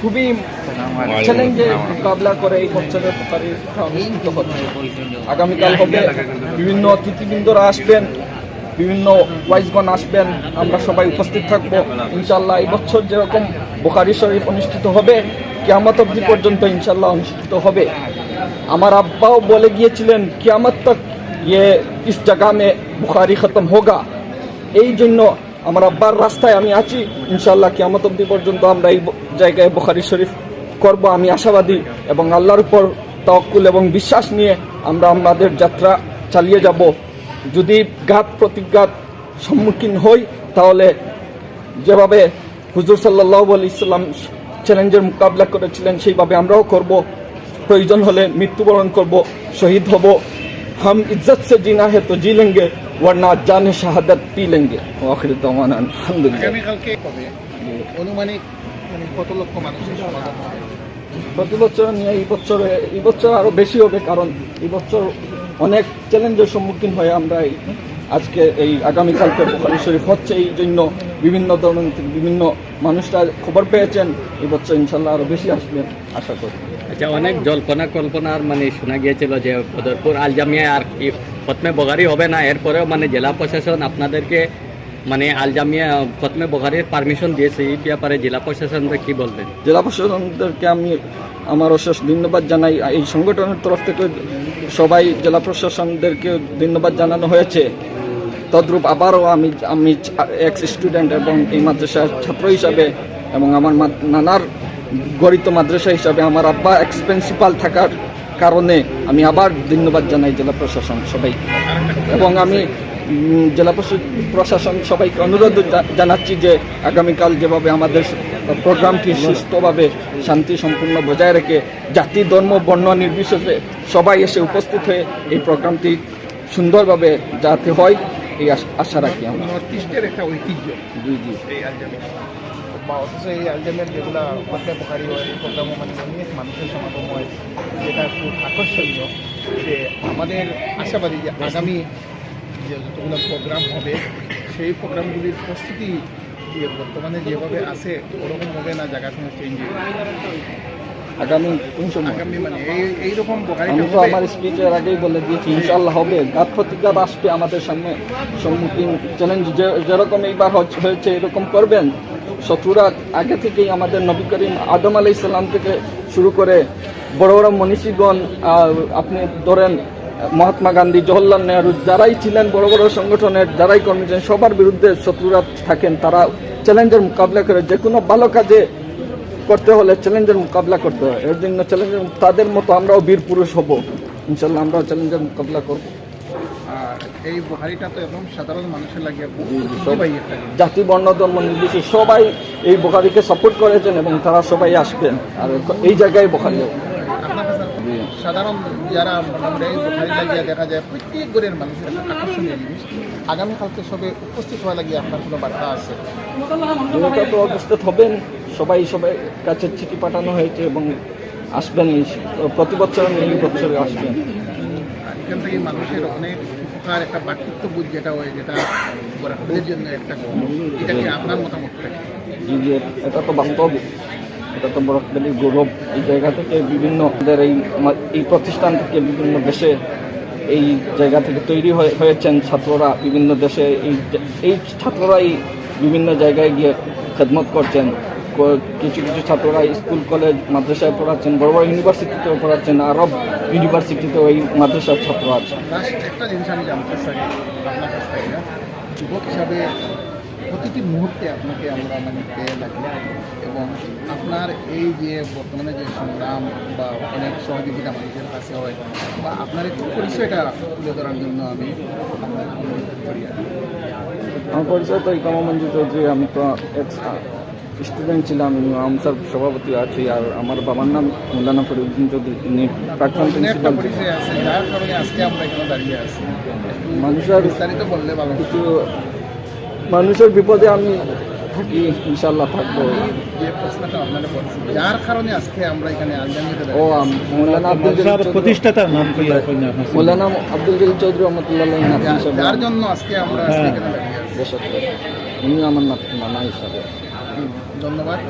খুবই চ্যালেঞ্জের মোকাবিলা করে এই পঞ্চায়েত ব্যাপারে অনুষ্ঠিত হচ্ছে। আগামীকাল হবে বিভিন্ন অতিথিবৃন্দরা আসবেন, বিভিন্ন ওয়াইজগণ আসবেন, আমরা সবাই উপস্থিত থাকব। ইনশাল্লাহ এই বছর যেরকম বোখারি শরীফ অনুষ্ঠিত হবে, কেয়ামত অবধি পর্যন্ত ইনশাল্লাহ অনুষ্ঠিত হবে। আমার আব্বাও বলে গিয়েছিলেন, কেয়ামত তক ইয়ে ইস জায়গামে বুখারি খতম হোগা। এই জন্য আমার আব্বার রাস্তায় আমি আছি। ইনশাল্লাহ কিয়ামত অব্দি পর্যন্ত আমরা এই জায়গায় বোখারি শরীফ করব, আমি আশাবাদী এবং আল্লাহর উপর তক্কুল এবং বিশ্বাস নিয়ে আমরা আমাদের যাত্রা চালিয়ে যাব। যদি ঘাত প্রতিঘাত সম্মুখীন হই, তাহলে যেভাবে হুজুর সাল্লাহ আলি ইসলাম চ্যালেঞ্জের মোকাবিলা করেছিলেন, সেইভাবে আমরাও করব। প্রয়োজন হলে মৃত্যুবরণ করব, শহীদ হব। হাম ইজ্জত সে জিনা হে তো জি লেঙ্গে वरना जान शहादत पी लेंगे आखिर दवाना अल्हम्दुलिल्लाह আগামীকালকে কবে অনুমানিক মানে কত লক্ষ মানুষের সমাগম হবে? প্রতি বছর নিয়ে এই বছর এই বছর আরো বেশি হবে কারণ এই বছর অনেক চ্যালেঞ্জের সম্মুখীন হয়ে আমরা এই আজকে এই আগামীকালকে বুখারি শরীফ হচ্ছে এই জন্য বিভিন্ন ধরনের বিভিন্ন মানুষরা খবর পেয়েছেন এই বছর ইনশাল্লাহ আরো বেশি আসবেন আশা করি আচ্ছা অনেক জল্পনা কল্পনার মানে শোনা গিয়েছিল যে বদরপুর আলজামিয়া আর কি, প্রথমে বগারি হবে না, এরপরেও মানে জেলা প্রশাসন আপনাদেরকে মানে আলজামিয়া, প্রথমে বগারির পারমিশন দিয়েছে, এই ব্যাপারে জেলা প্রশাসনরা কি বলবেন জেলা প্রশাসনদেরকে আমি আমার অশেষ ধন্যবাদ জানাই। এই সংগঠনের তরফ থেকে সবাই জেলা প্রশাসনদেরকে ধন্যবাদ জানানো হয়েছে। তদ্রূপ আবারও আমি আমি এক্স স্টুডেন্ট এবং এই মাদ্রাসার ছাত্র হিসাবে এবং আমার নানার গরিত মাদ্রাসা হিসাবে আমার আব্বা এক্স প্রিন্সিপাল থাকার কারণে আমি আবার ধন্যবাদ জানাই জেলা প্রশাসন সবাইকে। এবং আমি জেলা প্রশা- প্রশাসন সবাইকে অনুরোধ জানাচ্ছি যে আগামীকাল যেভাবে আমাদের প্রোগ্রামটি সুস্থভাবে শান্তি সম্পূর্ণ বজায় রেখে জাতি ধর্ম বর্ণ নির্বিশেষে সবাই এসে উপস্থিত হয়ে এই প্রোগ্রামটি সুন্দরভাবে যাতে হয় এই আশ- রাখি আমরা। নর্থ ইস্টের একটা ঐতিহ্য। জি জি। বা অথচ এই আলজামের যেগুলো পথে পোকারি হয় এই প্রোগ্রামও মানে অনেক মানুষের সমাগম হয় যেটা খুব আকর্ষণীয় যে আমাদের আশাবাদী যে আগামী যে যতগুলো প্রোগ্রাম হবে সেই প্রোগ্রামগুলির প্রস্তুতি যে বর্তমানে যেভাবে আছে ওরকম হবে না জায়গাখানে চেঞ্জ আগামী কোন সময় আগামী মানে এই এইরকম আমি তো আমার স্পিচের আগেই বলে দিয়েছি ইনশাল্লাহ হবে। গাত প্রতিঘাত আসবে আমাদের সামনে। সম্মুখীন চ্যালেঞ্জ যেরকম এইবার হচ্ছে- হয়েছে এরকম করবেন। শত্রুরা আগে থেকেই আমাদের নবী করিম আদম আলাই ইসলাম থেকে শুরু করে বড় বড় মনীষীগণ আপনি ধরেন, মহাত্মা গান্ধী, জওহরলাল নেহরু, যারাই ছিলেন বড় বড় সংগঠনের, যারাই কর্মী ছিলেন, সবার বিরুদ্ধে শত্রুরা থাকেন, তারা চ্যালেঞ্জের মোকাবিলা করে। যে কোনো ভালো কাজে করতে হলে চ্যালেঞ্জের মোকাবিলা করতে হয়। এর জন্য চ্যালেঞ্জের তাদের মতো আমরাও বীর পুরুষ হব। ইনশাল্লাহ আমরাও চ্যালেঞ্জের মোকাবিলা করব। এই তো একদম সাধারণ মানুষের। জাতি বর্ণ ধর্ম নির্বিশেষে সবাই এই বোখারিকে সাপোর্ট করেছেন এবং তারা সবাই আসবেন। আর এই জায়গায় বোখারি। সাধারণ যারা মোটামুটি লাগিয়ে দেখা যায় প্রত্যেক ঘরের মানুষের একটা আকর্ষণীয় জিনিস। আগামীকালকে সবে উপস্থিত হওয়া লাগিয়ে আপনার কোনো বার্তা আছে? তো উপস্থিত হবেন সবাই সবাই কাছে চিঠি পাঠানো হয়েছে এবং আসবেন প্রতি বছর এই বছরে আসবেন। এখান থেকে মানুষের অনেক উপকার একটা বাকৃত্ববোধ যেটা হয়, যেটা বোরাকদের জন্য একটা এটা কি আপনার মতামত থাকে এটা তো বাস্তব। এটা তো বরফদালির গৌরব এই জায়গা থেকে বিভিন্ন আমাদের এই এই প্রতিষ্ঠান থেকে বিভিন্ন দেশে এই জায়গা থেকে তৈরি হয়ে- হয়েছেন ছাত্ররা বিভিন্ন দেশে। এই এই ছাত্ররাই বিভিন্ন জায়গায় গিয়ে খেদমত করছেন। কিছু কিছু ছাত্ররা স্কুল কলেজ মাদ্রাসায় পড়াচ্ছেন বড় বড় ইউনিভার্সিটিতেও পড়াচ্ছেন আরব ইউনিভার্সিটিতেও এই মাদ্রাসার ছাত্র আছে একটা জিনিস আমি জানতে চাই আপনার কাছ থেকে যুবক হিসাবে প্রতিটি মুহূর্তে আপনাকে আমরা মানে পেয়ে থাকি এবং আপনার এই যে বর্তমানে যে সংগ্রাম বা অনেক সহযোগিতা মানুষের কাছে হয় বা আপনার একটু পরিচয়টা তুলে ধরার জন্য আমি। আমার পরিচয় তো ইকামা মঞ্জু চৌধুরী আমি তো এক্স স্টুডেন্ট ছিলাম আমসার সভাপতি আছি আর আমার বাবার নাম মৌলানা ফরিউদ্দিন চৌধুরী প্রাক্তন প্রিন্সিপাল আছে যার কারণে আজকে আমরা এখানে দাঁড়িয়ে আছি। একটু মানুষের বিস্তারিত বললে। কিছু মানুষের বিপদে আমি থাকি ইনশাল্লাহ থাকব। যে প্রশ্নটা আপনারা যার কারণে আজকে আমরা এখানে ও আম- মৌলানা আব্দুল প্রতিষ্ঠাতার নাম কি মৌলানা আব্দুল জলিল চৌধুরী রহমতুল্লাহ যার- জন্য আজকে আমরা আজকে এখানে দাঁড়িয়ে আছি। উনি আমার নানা হিসাবে। ধন্যবাদ।